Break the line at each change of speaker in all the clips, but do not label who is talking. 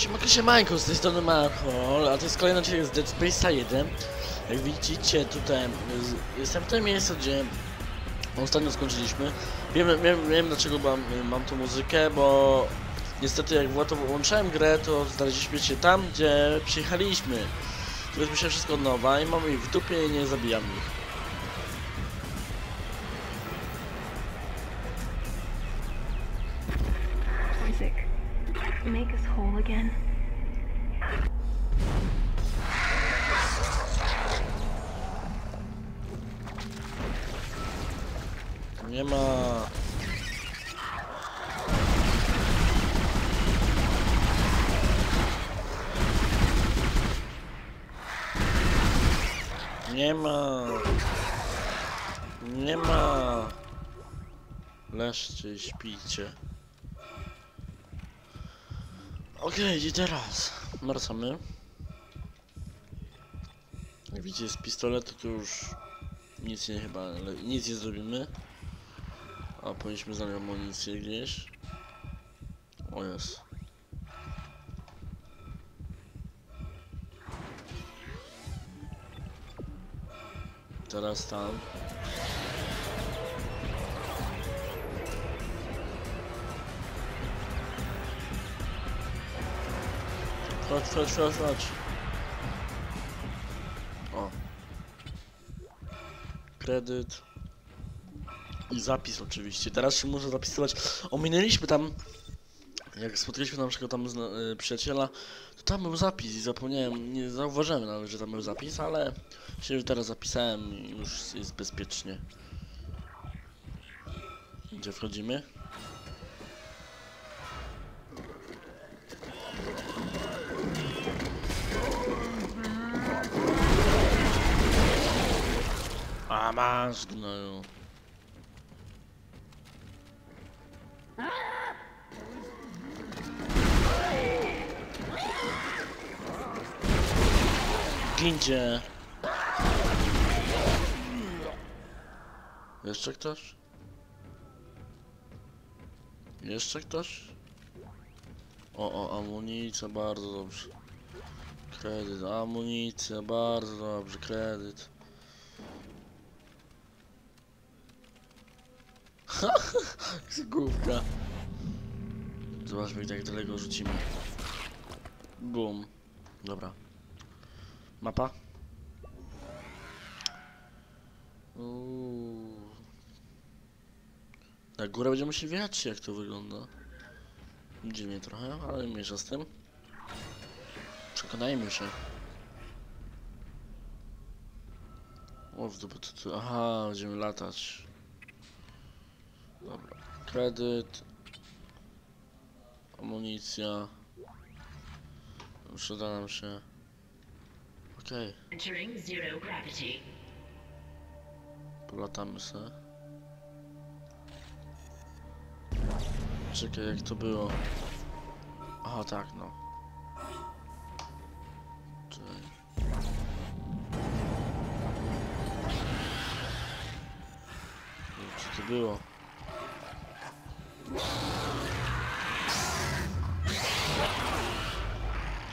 Siemanko, siemanko, z tej strony Marko, a to jest kolejny odcinek z Dead Space'a 1. Jak widzicie tutaj, jestem w tym miejscu, gdzie ostatnio skończyliśmy. Wiem, wiem, wiem dlaczego mam, mam tą muzykę, bo niestety jak w- to włączałem grę, to znaleźliśmy się tam, gdzie przyjechaliśmy. Zrobiliśmy się wszystko od nowa i mamy ich w dupie i nie zabijamy ich. Nie ma... Leżcie śpijcie. Okej, i teraz wracamy. Jak widzicie z pistoletu to już nic nie chyba, nic nie zrobimy. A powinniśmy znaleźć amunicję gdzieś. O jest. Teraz tam. Chodź, chodź, chodź, chodź. O. Kredyt. I zapis oczywiście. Teraz się muszę zapisywać. Ominęliśmy tam. Jak spotkaliśmy na przykład tam zna- y, przyjaciela, to tam był zapis i zapomniałem, nie zauważyłem nawet, że tam był zapis, ale się już teraz zapisałem i już jest bezpiecznie. Gdzie wchodzimy? A masz gnoju. Jeszcze ktoś? Jeszcze ktoś? O, o, amunicja, bardzo dobrze. Kredyt, amunicja, bardzo dobrze, kredyt. Główka. Zobaczmy, jak daleko rzucimy. Bum. Dobra. Mapa? Na górę będziemy musieli wjechać, jak to wygląda. Dziwnie trochę, ale mniejsza z tym. Przekonajmy się. O, w dupę to tu. Aha, będziemy latać. Dobra. Kredyt. Amunicja. Przyda nam się. Okej,
gravity.
polatamy se. Czekaj, jak to było. Aha, tak, no. Czekaj. Co to było?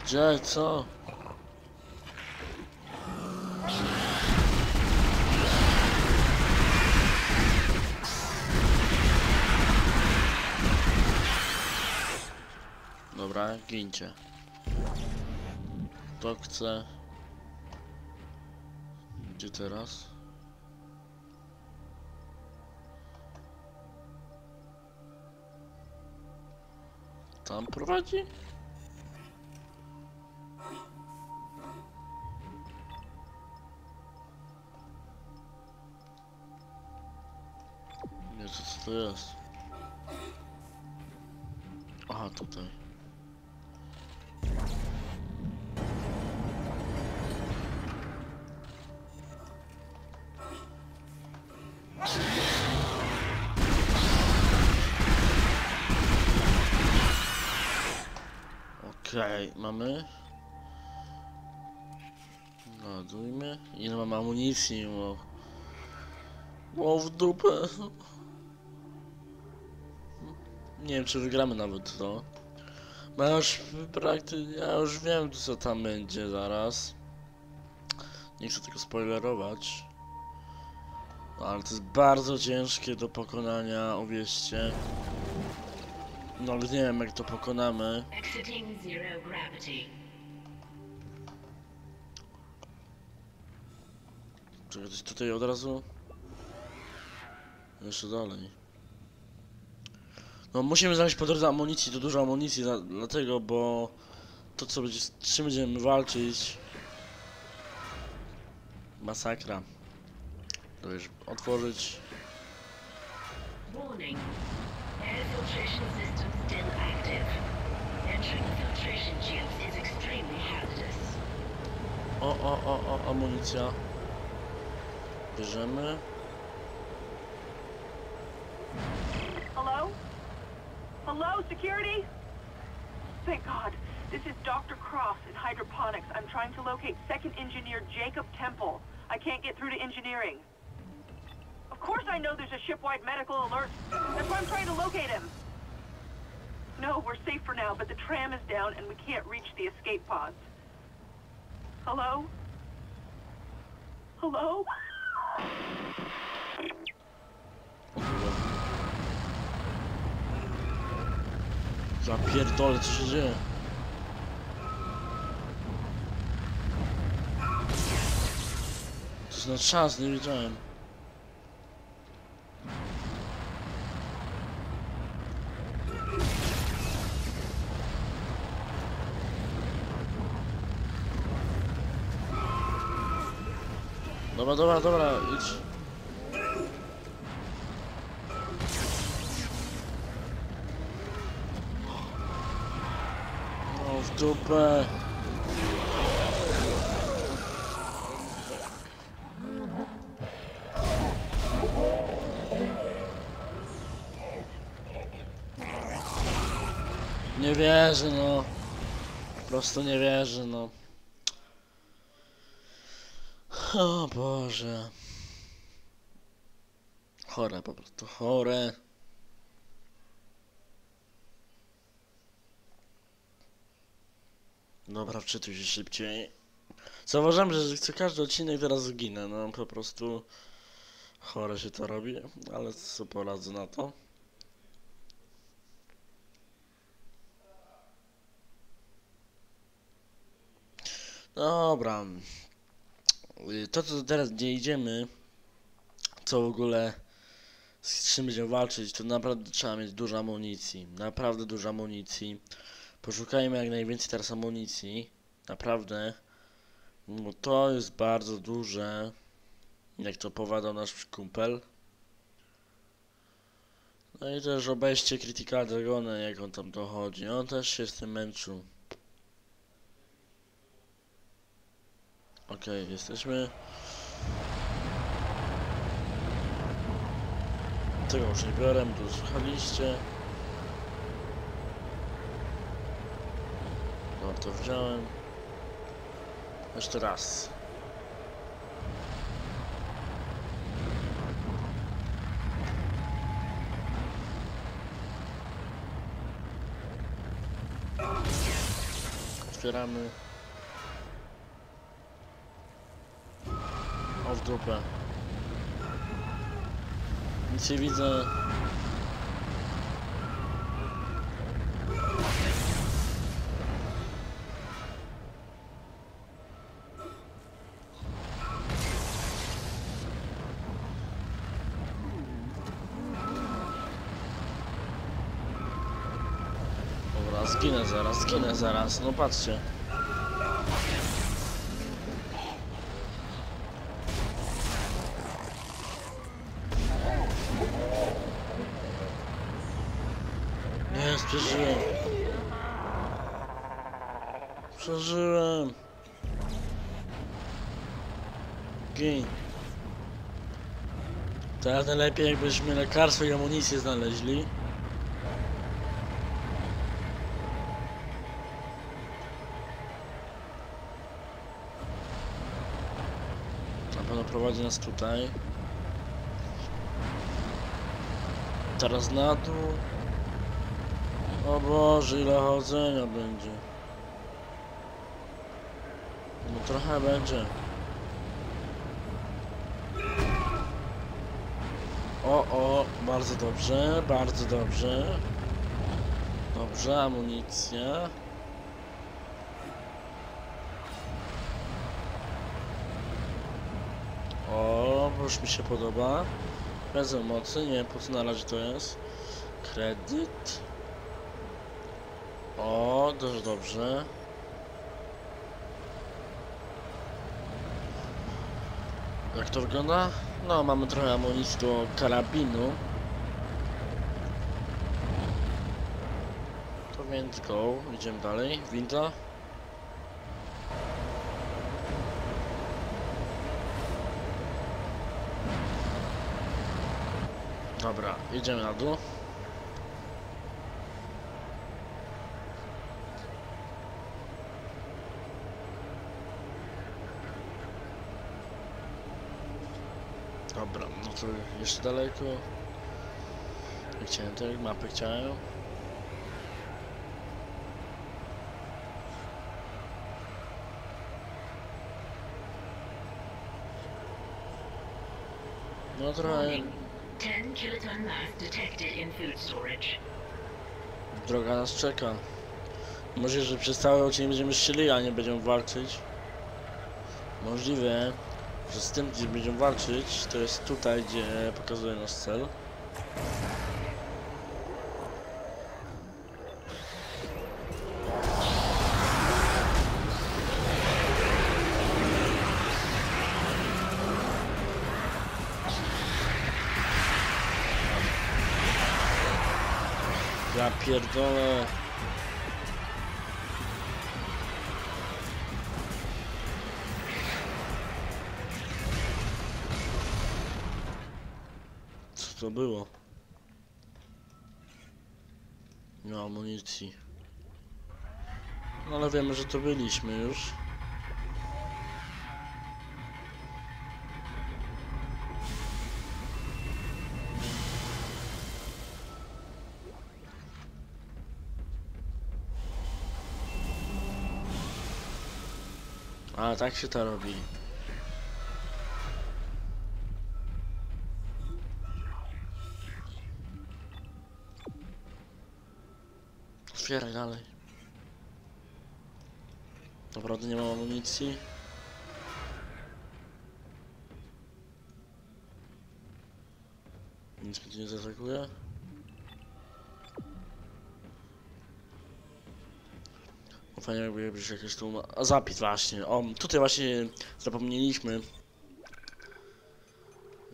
Gdzie, co? Dobra, gincie. To chcę. Gdzie teraz? Tam prowadzi? Nie, co to jest? Aha, tutaj. Okej, mamy. Ładujmy. Ile mamy amunicji? O w dupę. Nie wiem, czy wygramy nawet to. Ja już w prakty... ja już wiem co tam będzie zaraz. Nie chcę tego spoilerować. Ale to jest bardzo ciężkie do pokonania, uwierzcie. No ale nie wiem jak to pokonamy. Czekaj, coś tutaj od razu? Jeszcze dalej. No musimy znaleźć po drodze amunicji, to dużo amunicji, dla, dlatego, bo to co będzie, z czym będziemy walczyć Masakra To już otworzyć
Warning. Air filtration system still active. Entering the filtration tubes is extremely hazardous.
O, o, o, o, amunicja Bierzemy
Hello? Hello, security? Thank God. This is Dr. Cross in hydroponics. I'm trying to locate second engineer Jacob Temple. I can't get through to engineering. Of course I know there's a shipwide medical alert. That's why I'm trying to locate him. No, we're safe for now, but the tram is down and we can't reach the escape pods. Hello? Hello?
O kurwa. Ja pierdolę, co się dzieje? To jest na czas, nie wiedziałem. Dobra, dobra, dobra, idź. O, w dupę. Nie wierzę, no. Po prostu nie wierzę, no. O Boże. Chore po prostu, chore. Dobra, wczytuj się szybciej. Zauważam, że co każdy odcinek teraz zginę, no po prostu chore się to robi, ale co poradzę na to. Dobra. Y, To co teraz gdzie idziemy, co w ogóle z czym będziemy walczyć, to naprawdę trzeba mieć dużo amunicji. Naprawdę dużo amunicji. Poszukajmy jak najwięcej teraz amunicji. Naprawdę. No to jest bardzo duże. Jak to powiadał nasz kumpel. No i też obejście Critical Dragona, jak on tam dochodzi. On też się z tym męczył. Okej, jesteśmy. Tego już nie biorę, to słuchaliście. No to wziąłem. Jeszcze raz. Otwieramy. O w dupę. Nic nie widzę. Dobra, zginę zaraz, zginę zaraz, no patrzcie. Gin. Teraz najlepiej jakbyśmy lekarstwo i amunicję znaleźli. Na pewno prowadzi nas tutaj. Teraz na dół. O Boże, ile chodzenia będzie. No trochę będzie. O, o, bardzo dobrze, bardzo dobrze. Dobrze, amunicja. O, już mi się podoba. Bez mocy, nie wiem po co na razie to jest. Kredyt. O, dość dobrze. Jak to wygląda? No, mamy trochę amunicji do karabinu. To więc go, idziemy dalej. Winda. Dobra, idziemy na dół. To jeszcze daleko. Nie Chciałem tej mapy, chciałem. No trochę
Warning. 10 kiloton mass detected in food storage.
droga nas czeka. Może, że przez cały odcinek będziemy strzelili, a nie będziemy walczyć. Możliwe, że z tym, gdzie będziemy walczyć, to jest tutaj, gdzie pokazuje nasz cel. Pierdolę. Było? Nie amunicji. No ale wiemy, że to byliśmy już. A, tak się to robi. Otwieraj dalej. Naprawdę nie mam amunicji. Nic mnie tu nie zaatakuje. O, Fajnie jakby jakbyś jakieś tu... A zapis właśnie. O, tutaj właśnie zapomnieliśmy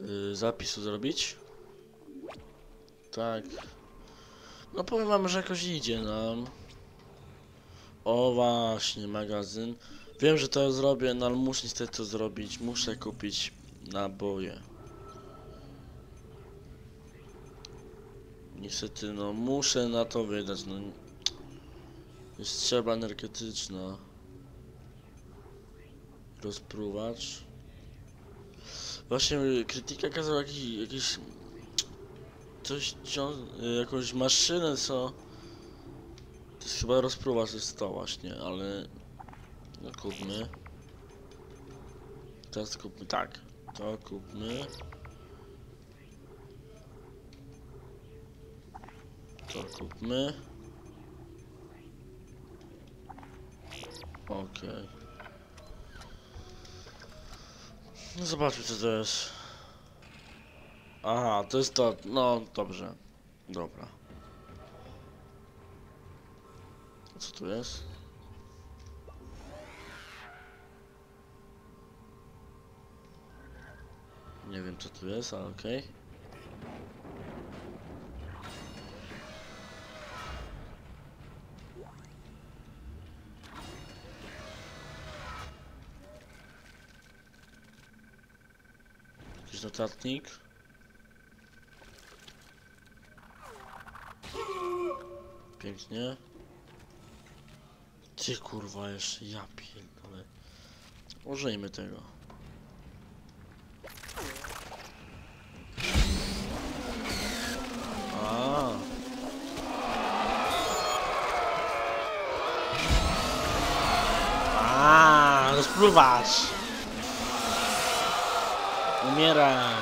yy, zapisu zrobić. Tak. No powiem wam, że jakoś idzie nam. O właśnie, magazyn. Wiem, że to zrobię, no ale muszę niestety to zrobić. Muszę kupić naboje. Niestety, no muszę na to wydać, no. Jest strzelba energetyczna. Rozpruwacz. Właśnie y, krytyka kazał jakiś, jakiś coś, y, jakąś maszynę, co to jest chyba rozpruwacz jest to właśnie, ale no kupmy. Teraz kupmy, tak, to kupmy. To kupmy. Okej. No zobaczmy co to jest. Aha, to jest to. No dobrze. Dobra. Co tu jest? Nie wiem co tu jest, ale okej. Jakiś notatnik. pięknie. Ty kurwa jeszcze, ja pierdolę. Użyjmy tego. A. A, no rozpływasz. Umieraj.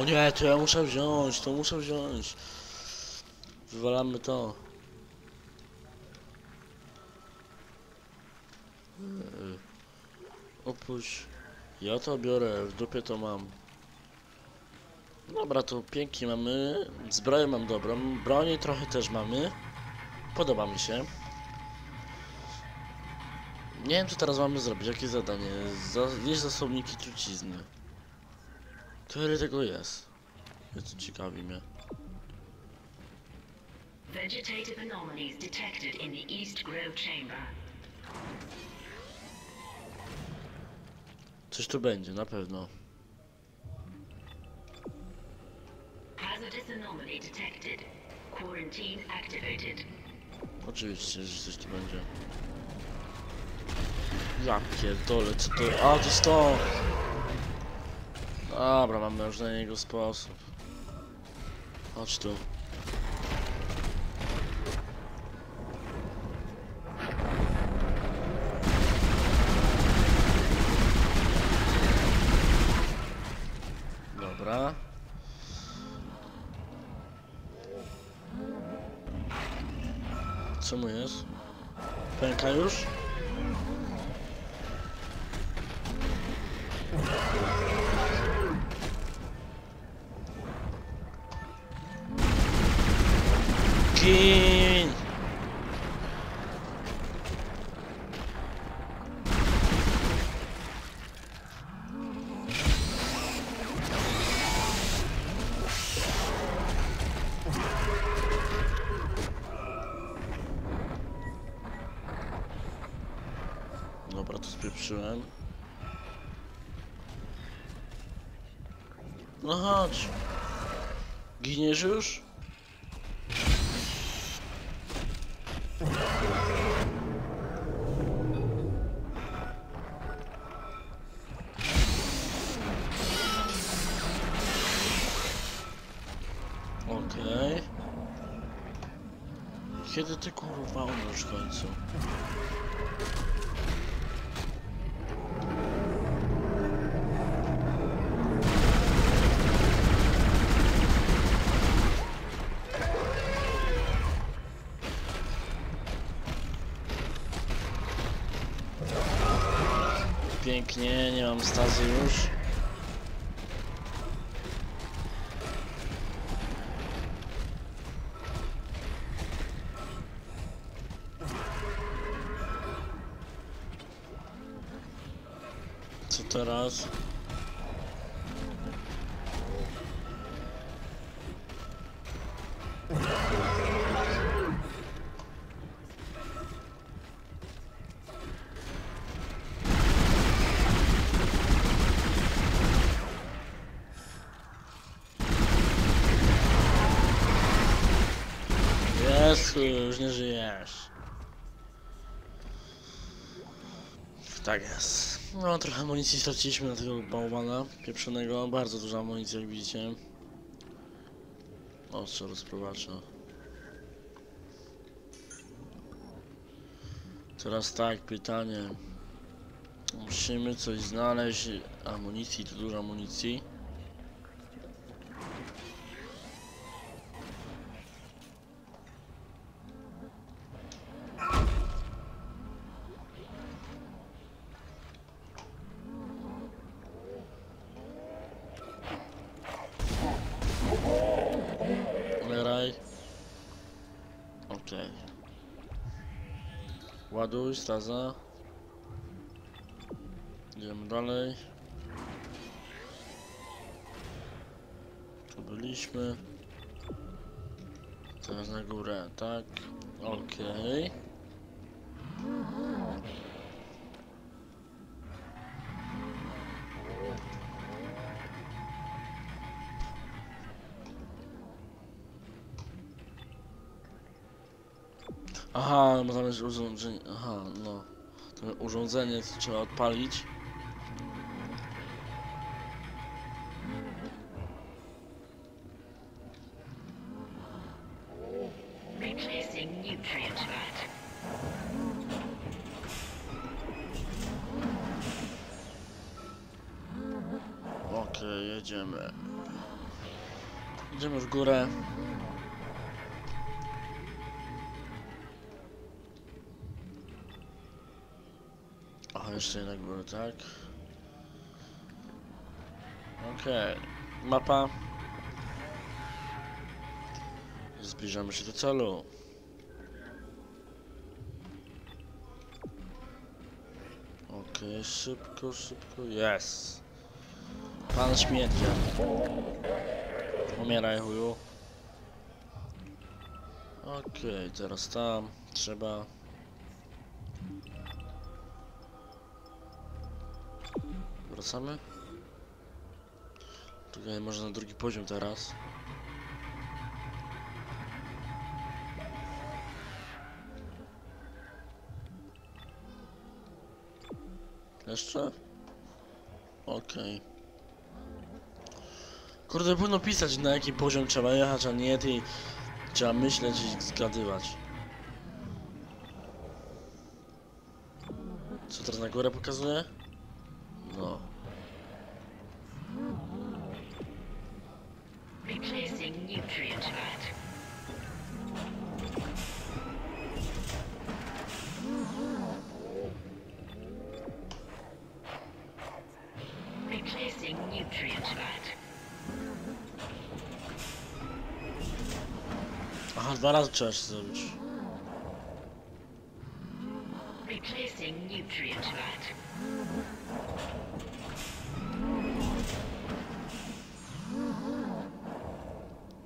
O nie, to ja muszę wziąć, to muszę wziąć. Wywalamy to. Yy, Opuść. Ja to biorę, w dupie to mam. Dobra, to pięknie mamy. Zbroję mam dobrą, broni trochę też mamy. Podoba mi się. Nie wiem, co teraz mamy zrobić. Jakie zadanie? Za, wieść zasobniki trucizny. Tyle tego jest. Jest ciekawi mnie.
Vegetative anomalies detected in the East Grove Chamber.
Coś tu będzie, na pewno.
Hazardous anomaly detected. Quarantine activated.
Oczywiście, że coś tu będzie. Ja pierdolę, co to... A, to to! Dobra, mamy już na niego sposób. Chodź tu. Pęka już? Okej. Kiedy ty kurwa umrzesz w końcu? Pięknie, nie mam stazy już. Teraz? Jest, już nie żyjesz. Tak jest. No, trochę amunicji straciliśmy na tego bałwana pieprzonego. Bardzo duża amunicja, jak widzicie. Ostrze rozprowacza. Teraz tak, pytanie. Musimy coś znaleźć. Amunicji, tu dużo amunicji. Okej. Ładuj, staza. Idziemy dalej. Tu byliśmy. Teraz na górę, tak? Okej. Aha, znaleźć urządzenie. Aha, no. To urządzenie trzeba odpalić.
Okej, okay,
jedziemy. Idziemy w górę. Jeszcze jedna góra, tak? Okej. Mapa. Zbliżamy się do celu. Okej, szybko, szybko, jest. Pan śmierdzia. Umieraj chuju. Okej, teraz tam trzeba. Wracamy? Czekaj, może na drugi poziom teraz. Jeszcze? Okej. Kurde, powinno pisać na jaki poziom trzeba jechać, a nie ty. Trzeba myśleć i zgadywać. Co teraz na górę pokazuje? No. Aha, dwa razy trzeba się zrobić.
Replacing nutrient vat.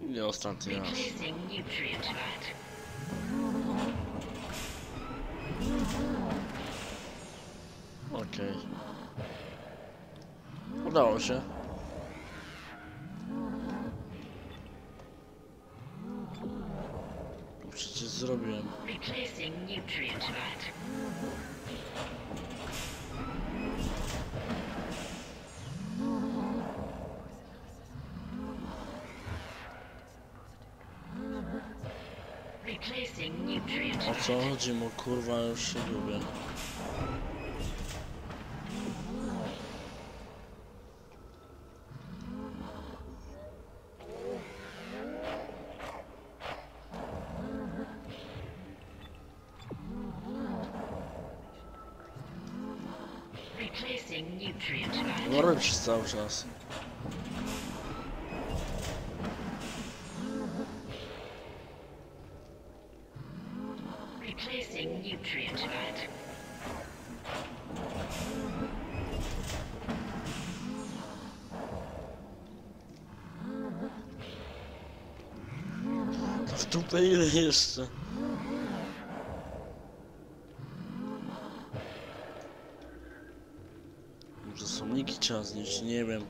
Nie ostatni raz.
Replacing nutrient vat.
Okej. Udało się. O co chodzi mu kurwa już się lubię.
Replacing nutrient vat.
No robię przez cały czas.
Replacing nutrient vat.
W dupę ile jeszcze? Może znieść, nie wiem.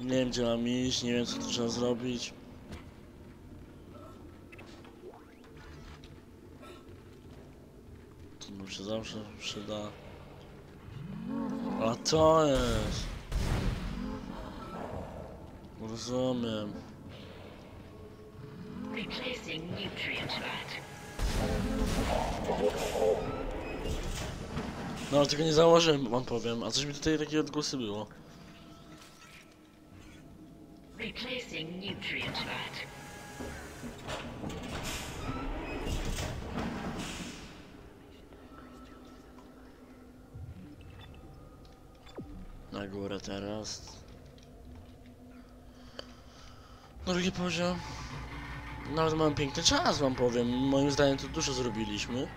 Nie wiem gdzie mam iść, nie wiem co tu trzeba zrobić. To mi się zawsze przyda. A to jest. Rozumiem. No ale tego nie założyłem, wam powiem. A coś mi tutaj takie odgłosy było.
Replacing nutrient vat.
Na górę teraz. Drugi poziom. Nawet mamy piękny czas, wam powiem. Moim zdaniem to dużo zrobiliśmy.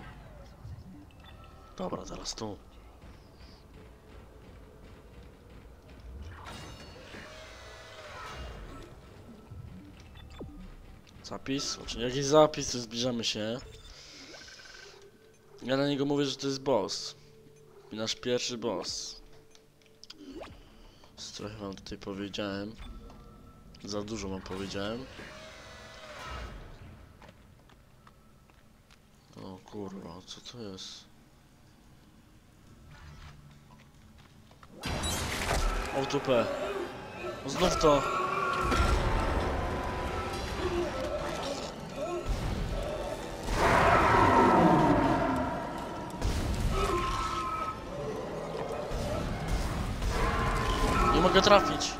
Dobra, teraz tu. Zapis? Znaczy, jakiś zapis, to zbliżamy się. Ja na niego mówię, że to jest boss. Nasz pierwszy boss. Trochę wam tutaj powiedziałem. Za dużo wam powiedziałem. O kurwa, co to jest? O dupę. No Znów to. mogę trafić.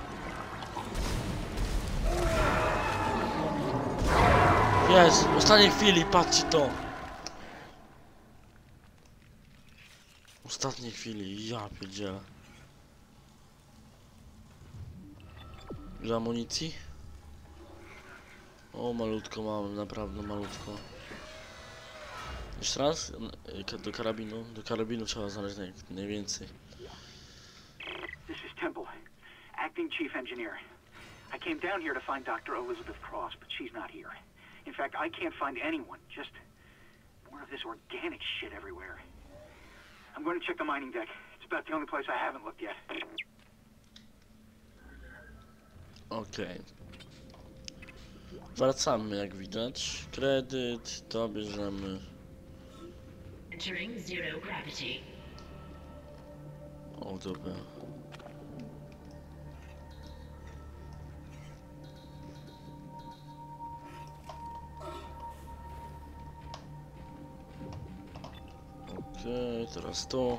Jest, w ostatniej chwili, patrzcie to. W ostatniej chwili, ja pierdzielę. Ile amunicji? O, malutko mamy, naprawdę malutko. Jeszcze raz? Do karabinu, do karabinu trzeba znaleźć naj, najwięcej.
This is Temple, acting chief engineer. I came down here to find Dr. Elizabeth Cross, but she's not here. In fact, I can't find anyone, just more of this organic shit everywhere. I'm going to check the mining deck. It's about the only place I haven't looked yet.
Okej. Wracamy jak widać. Kredyt, to bierzemy. O, dobra. Okej, teraz to.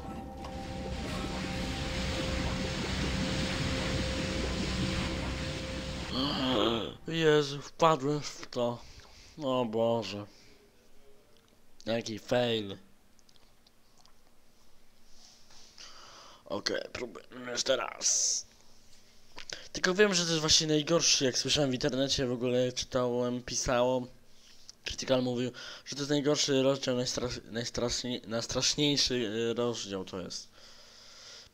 Jezu, wpadłem w to. O Boże. Jaki fail. Okej, próbujemy jeszcze raz. Tylko wiem, że to jest właśnie najgorszy, jak słyszałem w internecie, w ogóle czytałem, pisało. Critical mówił, że to jest najgorszy rozdział, najstra- najstraszniej, najstraszniejszy y, rozdział to jest.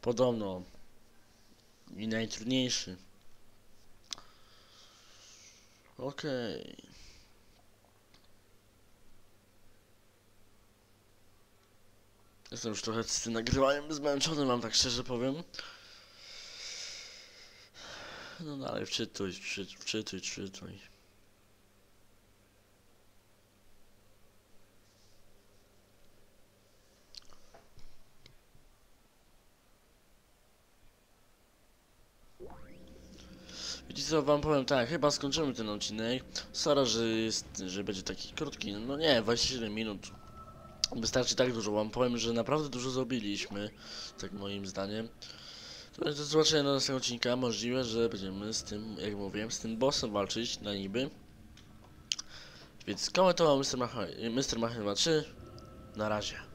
Podobno. I najtrudniejszy. Okej. Jestem już trochę z tym nagrywaniem zmęczony, mam tak szczerze powiem. No dalej, wczytuj, wczy, wczytuj, wczytuj. Co, wam powiem tak, chyba skończymy ten odcinek. Sorry, że jest, że będzie taki krótki, no nie, 27 minut. Wystarczy tak dużo, wam powiem, że naprawdę dużo zrobiliśmy, tak moim zdaniem. To do zobaczenia do następnego odcinka, możliwe, że będziemy z tym, jak mówiłem, z tym bossem walczyć na niby. Więc komentował Mr. Mach Mr. Mach 3, na razie.